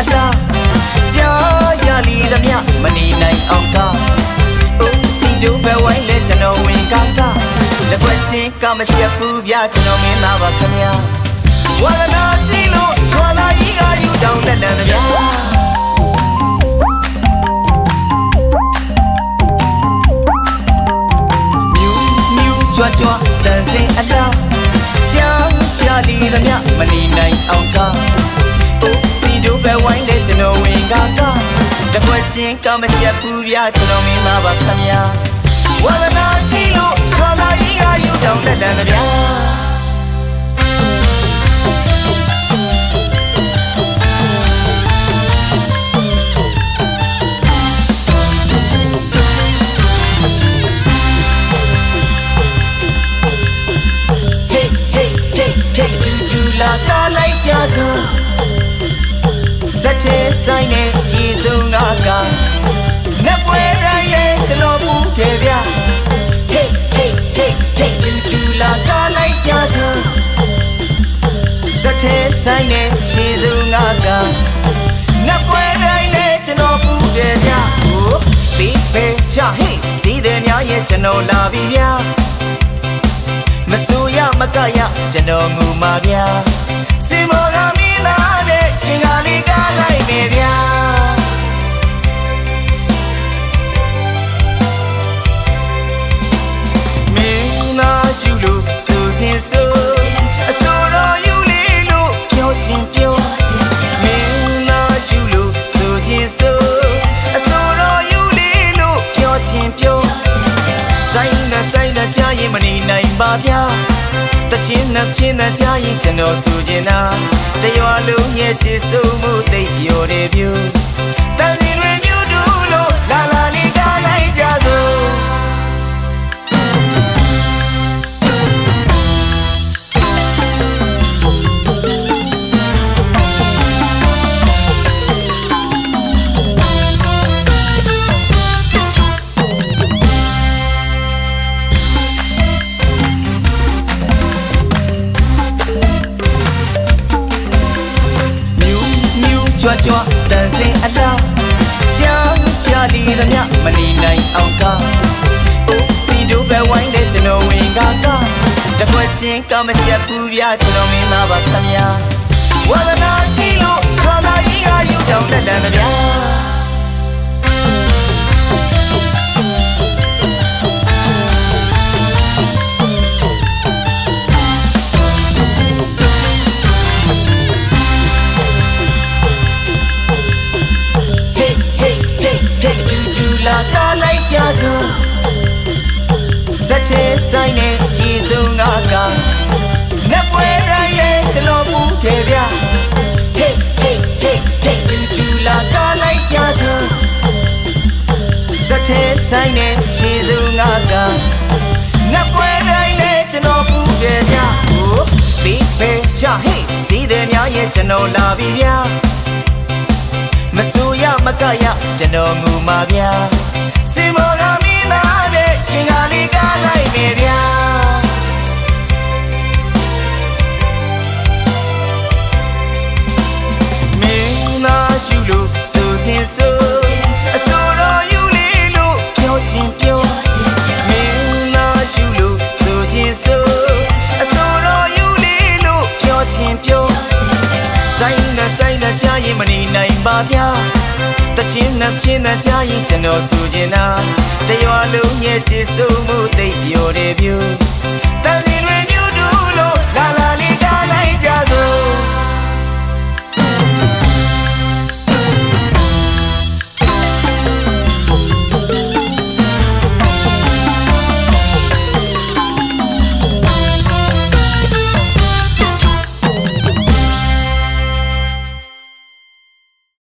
အတာကြာရလီသမျှမနေနိုင်အောင်ကအိုးစီတို့ပဲဝိုင်းလဲကျွန်တော်ဝင်ကားကတကွက်ချင်းကမရှိဘူးဗျာကျွန်တော်မင်းသားပါခင်ဗျာဝါရနာကြည့်လို့ထွာလာကြီးကယူတောင်းတဲ့လမ်းဗျာမြူးမြူးကြွကြွတန်စင်အတာကြာရလီသမျှမနေနိုင်အောင်ကား တပွဲချင်းကမရှိဘူးဗျာကျွန်တော်မင်းသားပါခင်ဗျာဝါနာကြည့်လို့ရွာလာကြီးကယူတောင်းလက်လန်ဗျာ Hey hey hey hey ဒူဒူလာကားလိုက်ကြစို့ စက်ထဲဆိုင်နဲ့ရေစုံငါကငက်ပွဲတိုင်းရဲ့ကျွန်တော်ပူတယ်ဗျ Hey hey hey hey ဒူဒူလာကားလိုက်ကြစို့စက်ထဲဆိုင်နဲ့ရေစုံငါကငက်ပွဲတိုင်းနဲ့ကျွန်တော်ပူတယ်ဗျဟိုဒီပဲချဟေးစီးတယ်များရဲ့ကျွန်တော်လာပြီဗျာမဆူရမကရကျွန်တော်ငူမှာဗျာ ဆိုင်နဲ့ဆိုင်နဲ့ကြားရင်မနေနိုင်ပါဗျာတချင်းနဲ့ချင်းနဲ့ကြားရင်ကျွန်တော်ဆိုချင်တာတရွာလုံးရဲ့ချစ်စုမှုသိပ်ပြောတယ် ကြွကြွတန်စင်အလားကြောင်ရှာလီသမျှမလီနိုင်အောင်ကစီဒိုပဲဝိုင်းတဲ့ကျွန်တော်ဝင်ကကတကွက်ချင်းကမရှိဘူးဗျာကျွန်တော်မင်းသားပါခင်ဗျာဝါဒနာချီလို့ဆွာလာကြီးကယူတောင်းလက်လန်ဗျာ ကားလိုက်ကြစို့စက်ထဲဆိုင်နဲ့ရေစုံငါကငက်ပွဲတိုင်းရဲ့ကျွန်တော်ပူတယ်ဗျ Hey hey hey hey ဒူဒူလာကားလိုက်ကြစို့စက်ထဲဆိုင်နဲ့ရေစုံငါကငက်ပွဲတိုင်းနဲ့ကျွန်တော်ပူတယ်ဗျဟိုဒီပဲချဟေးစီးတယ်များရဲ့ကျွန်တော်လာပြီဗျာမဆူရမကရကျွန်တော်ငူမှာဗျာ ချင်းနဲ့ချင်းနဲ့ကြားရင်ကျွန်တော်ဆိုချင်တာတရွာလုံးရဲ့ချစ်စုမှုသိပ်ပြောတယ်ပြူတန်စီ